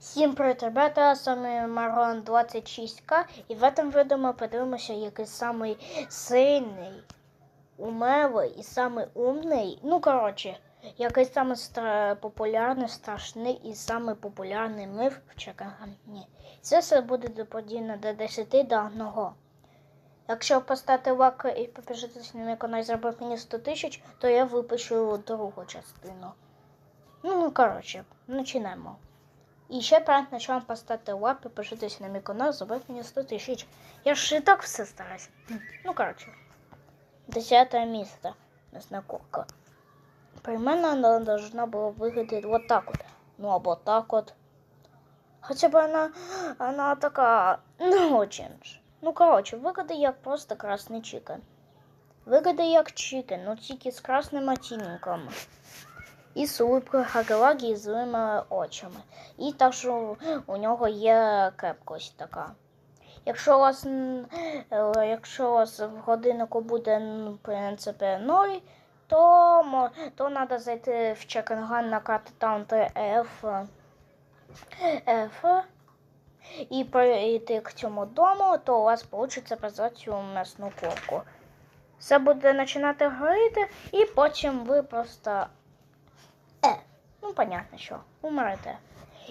Всім привіт, ребята, з вами Марон 26К і в этом відео ми подивимося, який самий сильний, умелий і самий умний, ну коротше, який самий стра... популярний, страшний і самий популярний миф в Чекагані. Це все буде подібно до 10 до 1. Якщо поставити лайк і підпишитися на мій канал і зробити мені 100 тисяч, то я випишу другу частину. Ну, ну коротше, починаємо. І ще перед началом поставити лайк, підпишитися на мій канал, зробити мені 100 тисяч. Я ж і так все стараюсь. Ну, коротше. Десяте місце. Мясна курка. Примерно она должна была выглядеть вот так вот. Ну, або так вот. Хотя бы она, она такая, ну, очень ж. Ну, коротше, виглядає як просто красний чикен. Виглядає як чикен, ну тільки з красними оттінками. І з улыбкою Хагалагі і злими очами. І також у нього є кепка ось така. Якщо у вас, е, якщо у вас в годиннику буде, в принципі, 0, то, то треба зайти в чекінган на карти таунти F, F і прийти к цьому дому, то у вас вийде призвати цю м'ясну курку. Все буде починати горіти, і потім ви просто ну понятно що, умрете.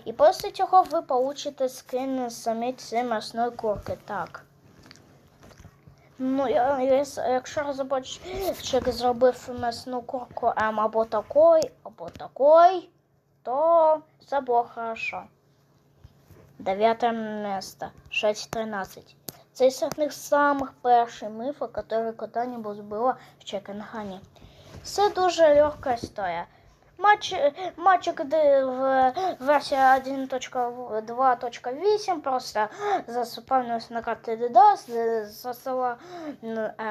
І після цього ви получите скин самі цієї м'ясної курки, так. Ну, я, я, якщо розробник зробив м'ясну курку ем, або такой, або такой, то все було хорошо. Дев'яте місце, 6.13. Це із одних самих перших мифів, які коли-небудь було в Чекенгані. Це дуже легка історія. Матч, матчик в версії 1.2.8 просто засипався на карти DDoS, засила,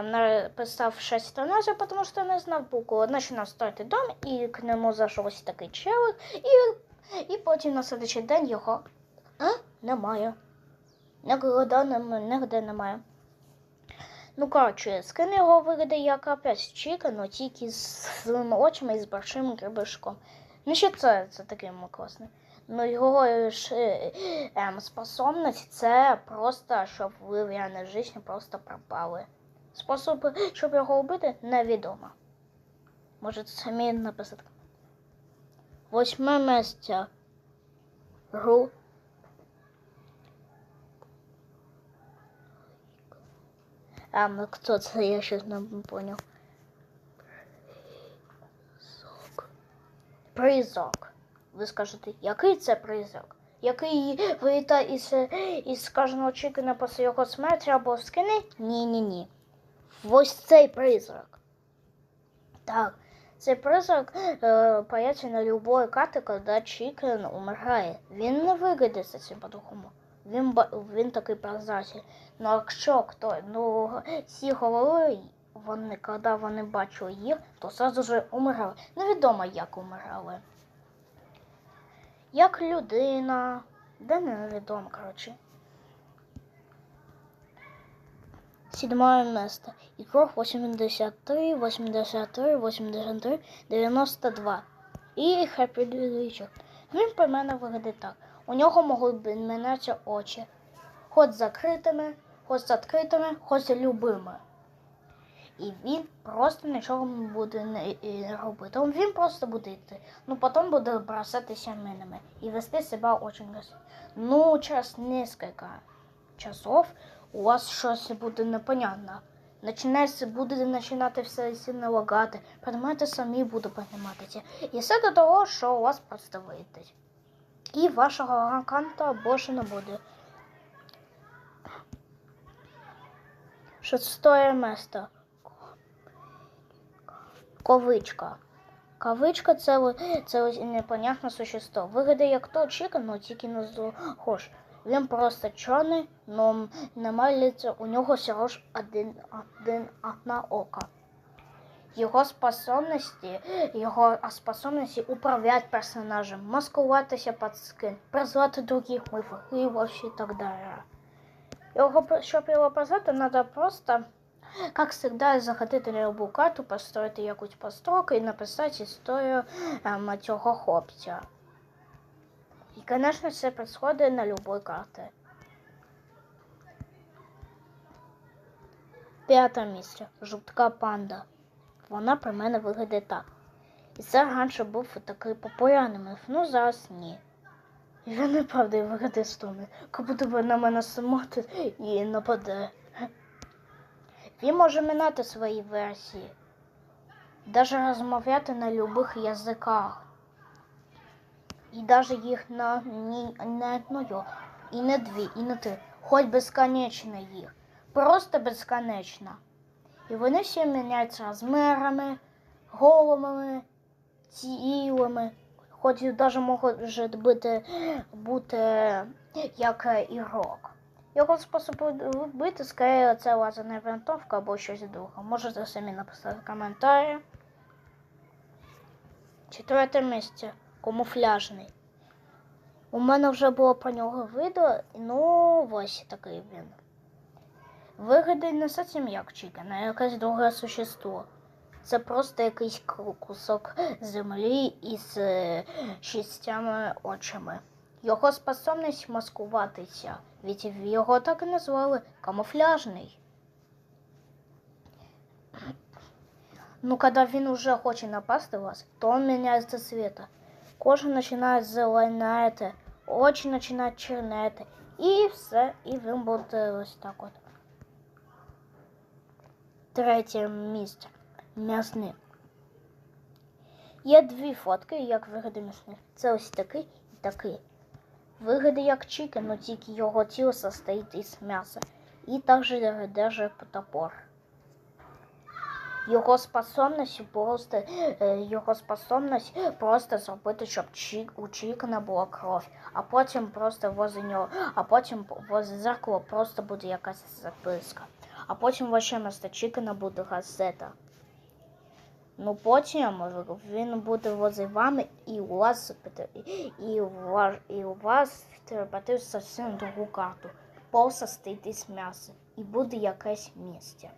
написав 6.13, тому що не знав букву. Починав строїти дом, і к ньому зайшов ось такий челик, і, і потім на следующий день його а? немає. Нігде, нем- нігде немає. Ну, коротше, скин його виглядає як опять Чіка, но тільки з злими очима і з большим грибишком. Ну, ще це, це таким класним. Ну, його ж, е, ем, способність це просто, щоб ви в реальній житті просто пропали. Спосіб, щоб його вбити, невідомо. Може, самі написати. Восьме місце. Гру А, ну кто це? Я щось не понял. Призок. Призок. Ви скажете, який це призок? Який ви та із, із кожного чикена після його смерті або скини? Ні-ні-ні. Ось цей призрак. Так, цей призрак е, появиться на любой карті, коли чикен умирає. Він не вигадиться цим по-другому. Він, він такий прозрачний. Ну, якщо хто, ну, ці голови, вони, коли вони бачили їх, то сразу же умирали. Невідомо, як умирали. Як людина. Де невідомо, коротше. Седьмое место. Игрок 83, 83, 83, 92. І Хеппі Ділічок. Він при мене виглядає так. У нього можуть б- мінятися очі. Хоч закритими, хоч з відкритими, хоч любими. І він просто нічого не буде робити. Він просто буде йти. Ну потім буде бросатися минами і вести себе дуже красиво. Ну, через несколько часов у вас щось буде непонятно. Починається, буде починати все сильно лагати, предмети самі будуть підніматися. І все до того, що у вас просто вийде. І вашого аккаунта більше не буде. Шестое место. Ковичка. Кавичка це, це непонятне существо. Виглядає як то чикен, але тільки не захож. Він просто чорний, но немає лиця, у нього всього ж один, один, одна ока. Його способності, його способності управляти персонажем, маскуватися під скин, призвати других мифів і вообще так далі. Його, щоб його позвати, треба просто, як завжди, заходити на любу карту, построїти якусь постройку і написати історію ем, цього хлопця. І, звісно, це происходит на любой карті. П'яте місце. Жовтка панда. Вона при мене виглядає так. І це раніше був такий популярний ну зараз ні. Він неправда виглядає стомний, як будто би на мене смотрить і нападе. Він може минати свої версії, навіть розмовляти на любих язиках. І навіть їх на ні, не одну, і не дві, і не три. Хоч безконечно їх. Просто безконечно. І вони всі міняються розмірами, головами, тілами. Хоч навіть можуть бути, бути як е, ігрок. Його спосіб вбити, скоріше, це лазерна винтовка або щось друге. Можете самі написати коментарі. Четверте місце. Камуфляжний. У мене вже було про нього відео, ну ось такий він. Виглядає не зовсім як Чікен, а якесь друге существо. Це просто якийсь кусок землі із е, шістями очами. Його способність маскуватися, від його так і назвали камуфляжний. Ну, коли він уже хоче напасти вас, то он міняється цвета. Кожа починає зеленати, очі починають чернети. І все, і він буде ось так от. Третє місце. М'ясник. Є дві фотки, як виглядає м'ясник. Це ось такий і такий. Виглядає як чікен, але тільки його тіло состоїть із м'яса. І також держить топор. Його способність просто е, його способність просто зробити, щоб чік, у Чікена була кров, а потім просто возле нього, а потім возле зеркала просто буде якась записка. А потім ваше місто Чікена буде газета. Ну потім він буде возле вами і у вас і у вас, і зовсім другу карту. Із м'яса і буде якесь місце.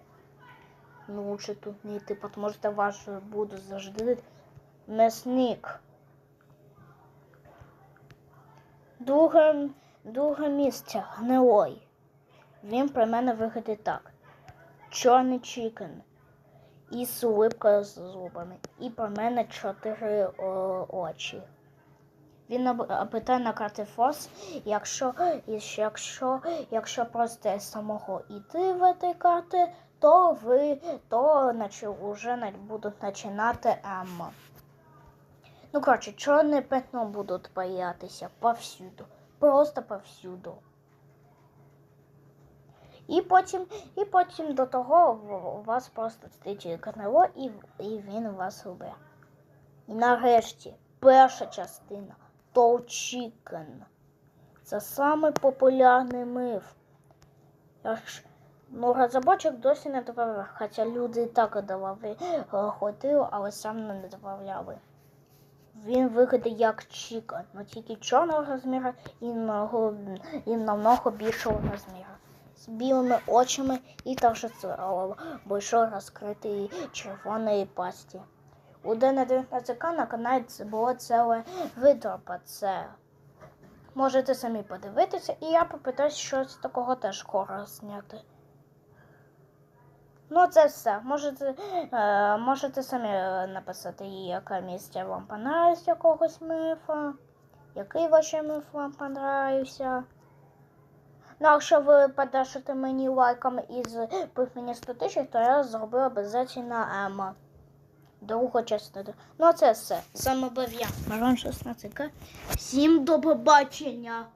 Ну, лучше тут не йти, тому що ваш буде завжди м'ясник. Друге, друге місце гнилой. Він при мене виглядає так. Чорний чікен. Із улипкою з зубами. І про мене чотири о, очі. Він питає на карті Фос, якщо, якщо, якщо просто самого іти в этой карти, то ви то наче, вже будуть починати М. Ну, коротше, чорне пятно будуть появлятися повсюду. Просто повсюду. І потім, і потім до того у вас просто стоїть канало і, і він вас уб'є. І нарешті перша частина то Chicken. Це самий популярний миф. Ну, розробочик досі не додавав, хоча люди і так давали ходили, але сам не додавали. Він виглядає як Чіка, але тільки чорного розміру і, і намного більшого розміру. З білими очами і з большой розкритої червоної пасті. У Дена 19 на каналі було ціле відео це. Можете самі подивитися, і я попитаюсь щось такого теж скоро зняти. Ну, це все. Можете, е, можете самі е, написати, яке місце вам понравилось якогось мифа, який ваш миф вам понравився. Ну, якщо ви подашите мені лайком із мені 100 тисяч, то я зроблю обов'язково Ема. Другу частину. Ну, а це все. Саме був я. Марон 16К. Всім до побачення!